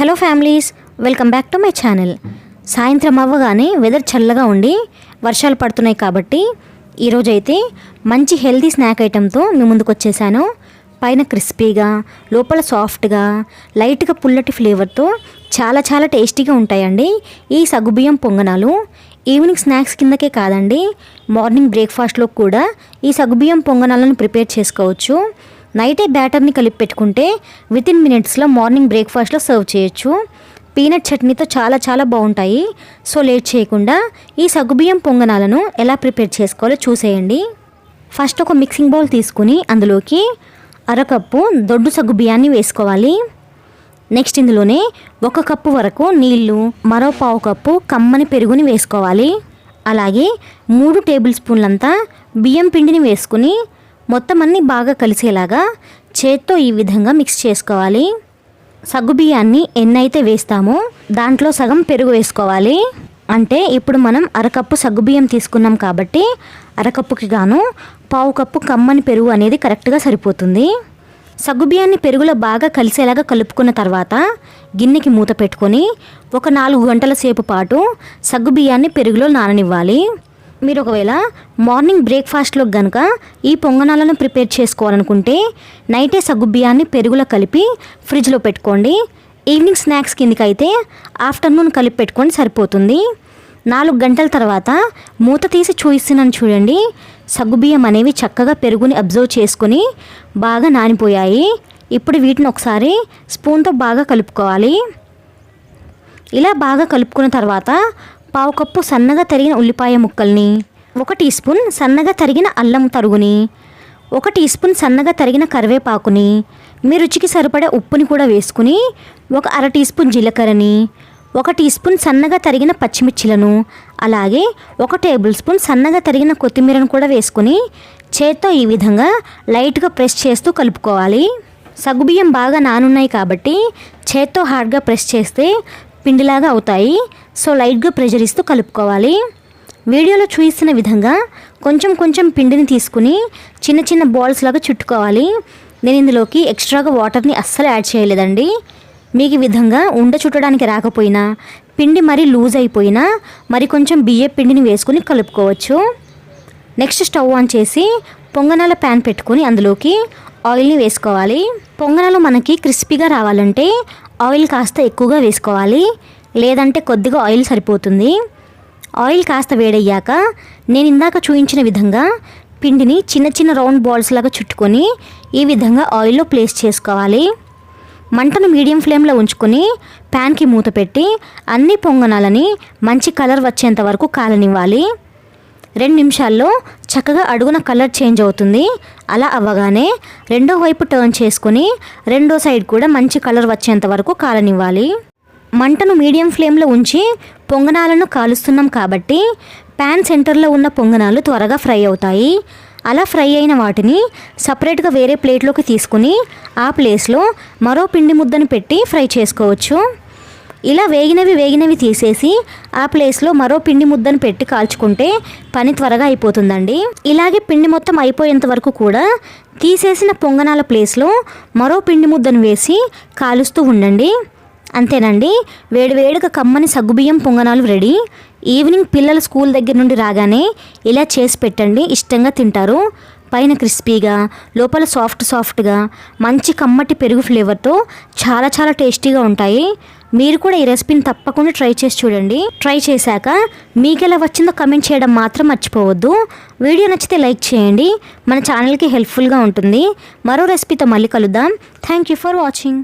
Hello families welcome back to my channel. సాయంత్రం అవ్వగానే weather చల్లగా ఉండి వర్షాలు పడుతున్నాయి కాబట్టి ఈరోజైతే మంచి హెల్తీ స్నాక్ ఐటెంతో మీ ముందుకు వచ్చేసాను పైన క్రిస్పీగా లోపల సాఫ్ట్గా లైట్గా పుల్లటి ఫ్లేవర్తో చాలా చాలా టేస్టీగా ఉంటాయండి ఈ సగ్గుబియ్యం పొంగనాలు. ఈవినింగ్ స్నాక్స్ కిందకే కాదండి మార్నింగ్ బ్రేక్ఫాస్ట్లో కూడా ఈ సగుబియ్యం పొంగనాలను ప్రిపేర్ చేసుకోవచ్చు. నైటే బ్యాటర్ని కలిపి పెట్టుకుంటే విత్ ఇన్ మినిట్స్లో మార్నింగ్ బ్రేక్ఫాస్ట్లో సర్వ్ చేయొచ్చు. పీనట్ చట్నీతో చాలా చాలా బాగుంటాయి. సో లేట్ చేయకుండా ఈ సగ్గుబియ్యం పొంగనాలను ఎలా ప్రిపేర్ చేసుకోవాలో చూసేయండి. ఫస్ట్ ఒక మిక్సింగ్ బౌల్ తీసుకుని అందులోకి అరకప్పు దొడ్డు సగ్గుబియ్యాన్ని వేసుకోవాలి. నెక్స్ట్ ఇందులోనే ఒక కప్పు వరకు నీళ్ళు మరో పావు కప్పు కమ్మని పెరుగుని వేసుకోవాలి. అలాగే మూడు టేబుల్ స్పూన్లంతా బియ్యం పిండిని వేసుకుని మొత్తం అన్నీ బాగా కలిసేలాగా చేత్తో ఈ విధంగా మిక్స్ చేసుకోవాలి. సగ్గుబియ్యాన్ని ఎన్నైతే వేస్తామో దాంట్లో సగం పెరుగు వేసుకోవాలి. అంటే ఇప్పుడు మనం అరకప్పు సగ్గుబియ్యం తీసుకున్నాం కాబట్టి అరకప్పుకి గాను పావు కప్పు కమ్మని పెరుగు అనేది కరెక్ట్గా సరిపోతుంది. సగ్గుబియ్యాన్ని పెరుగులో బాగా కలిసేలాగా కలుపుకున్న తర్వాత గిన్నెకి మూత పెట్టుకొని ఒక నాలుగు గంటల సేపు పాటు సగ్గుబియ్యాన్ని పెరుగులో నాననివ్వాలి. మీరు ఒకవేళ మార్నింగ్ బ్రేక్ఫాస్ట్లో కనుక ఈ పొంగనాలను ప్రిపేర్ చేసుకోవాలనుకుంటే నైటే సగ్గుబియ్యాన్ని పెరుగులో కలిపి ఫ్రిడ్జ్లో పెట్టుకోండి. ఈవినింగ్ స్నాక్స్ కిందకి అయితే ఆఫ్టర్నూన్ కలిపి పెట్టుకొని సరిపోతుంది. నాలుగు గంటల తర్వాత మూత తీసి చూయిస్తున్నాను చూడండి. సగ్గుబియ్యం అనేవి చక్కగా పెరుగుని అబ్జర్వ్ చేసుకొని బాగా నానిపోయాయి. ఇప్పుడు వీటిని ఒకసారి స్పూన్తో బాగా కలుపుకోవాలి. ఇలా బాగా కలుపుకున్న తర్వాత పావు కప్పు సన్నగా తరిగిన ఉల్లిపాయ ముక్కల్ని ఒక టీ స్పూన్ సన్నగా తరిగిన అల్లం తరుగుని ఒక టీ స్పూన్ సన్నగా తరిగిన కరివేపాకుని మీ రుచికి సరిపడే ఉప్పుని కూడా వేసుకుని ఒక అర టీ స్పూన్ జీలకర్రని ఒక టీ స్పూన్ సన్నగా తరిగిన పచ్చిమిర్చిలను అలాగే ఒక టేబుల్ స్పూన్ సన్నగా తరిగిన కొత్తిమీరను కూడా వేసుకుని చేత్తో ఈ విధంగా లైట్గా ప్రెస్ చేస్తూ కలుపుకోవాలి. సగ్గుబియ్యం బాగా నానున్నాయి కాబట్టి చేత్తో హార్డ్గా ప్రెస్ చేస్తే పిండిలాగా అవుతాయి. సో లైట్గా ప్రెషర్ ఇస్తూ కలుపుకోవాలి. వీడియోలో చూపిస్తున్న విధంగా కొంచెం కొంచెం పిండిని తీసుకుని చిన్న చిన్న బాల్స్ లాగా చుట్టుకోవాలి. నేను ఇందులోకి ఎక్స్ట్రాగా వాటర్ని అస్సలు యాడ్ చేయలేదండి. మీకు ఈ విధంగా ఉండ చుట్టడానికి రాకపోయినా పిండి మరీ లూజ్ అయిపోయినా మరి కొంచెం బియ్య పిండిని వేసుకుని కలుపుకోవచ్చు. నెక్స్ట్ స్టవ్ ఆన్ చేసి పొంగనాల ప్యాన్ పెట్టుకొని అందులోకి ఆయిల్ని వేసుకోవాలి. పొంగనాలు మనకి క్రిస్పీగా రావాలంటే ఆయిల్ కాస్త ఎక్కువగా వేసుకోవాలి. లేదంటే కొద్దిగా ఆయిల్ సరిపోతుంది. ఆయిల్ కాస్త వేడయ్యాక నేను ఇందాక చూపించిన విధంగా పిండిని చిన్న చిన్న రౌండ్ బాల్స్ లాగా చుట్టుకొని ఈ విధంగా ఆయిల్లో ప్లేస్ చేసుకోవాలి. మంటను మీడియం ఫ్లేమ్లో ఉంచుకొని ప్యాన్కి మూత పెట్టి అన్ని పొంగనాలని మంచి కలర్ వచ్చేంత వరకు కాలనివ్వాలి. రెండు నిమిషాల్లో చక్కగా అడుగున కలర్ చేంజ్ అవుతుంది. అలా అవ్వగానే రెండో వైపు టర్న్ చేసుకొని రెండో సైడ్ కూడా మంచి కలర్ వచ్చేంత వరకు కాలనివ్వాలి. మంటను మీడియం ఫ్లేమ్లో ఉంచి పొంగనాలను కాలుస్తున్నాం కాబట్టి ప్యాన్ సెంటర్లో ఉన్న పొంగనాలు త్వరగా ఫ్రై అవుతాయి. అలా ఫ్రై అయిన వాటిని సపరేట్గా వేరే ప్లేట్లోకి తీసుకుని ఆ ప్లేస్లో మరో పిండి ముద్దను పెట్టి ఫ్రై చేసుకోవచ్చు. ఇలా వేగినవి వేగినవి తీసేసి ఆ ప్లేస్లో మరో పిండి ముద్దను పెట్టి కాల్చుకుంటే పని త్వరగా అయిపోతుందండి. ఇలాగే పిండి మొత్తం అయిపోయేంత వరకు కూడా తీసేసిన పొంగనాల ప్లేస్లో మరో పిండి ముద్దను వేసి కాలుస్తూ ఉండండి. అంతేనండి. వేడివేడిగా కమ్మని సగ్గుబియ్యం పొంగనాలు రెడీ. ఈవినింగ్ పిల్లలు స్కూల్ దగ్గర నుండి రాగానే ఇలా చేసి పెట్టండి. ఇష్టంగా తింటారు. పైన క్రిస్పీగా లోపల సాఫ్ట్ సాఫ్ట్గా మంచి కమ్మటి పెరుగు ఫ్లేవర్తో చాలా చాలా టేస్టీగా ఉంటాయి. మీరు కూడా ఈ రెసిపీని తప్పకుండా ట్రై చేసి చూడండి. ట్రై చేశాక మీకు ఎలా వచ్చిందో కమెంట్ చేయడం మాత్రం మర్చిపోవద్దు. వీడియో నచ్చితే లైక్ చేయండి. మన ఛానల్కి హెల్ప్ఫుల్గా ఉంటుంది. మరో రెసిపీతో మళ్ళీ కలుద్దాం. Thank you for watching.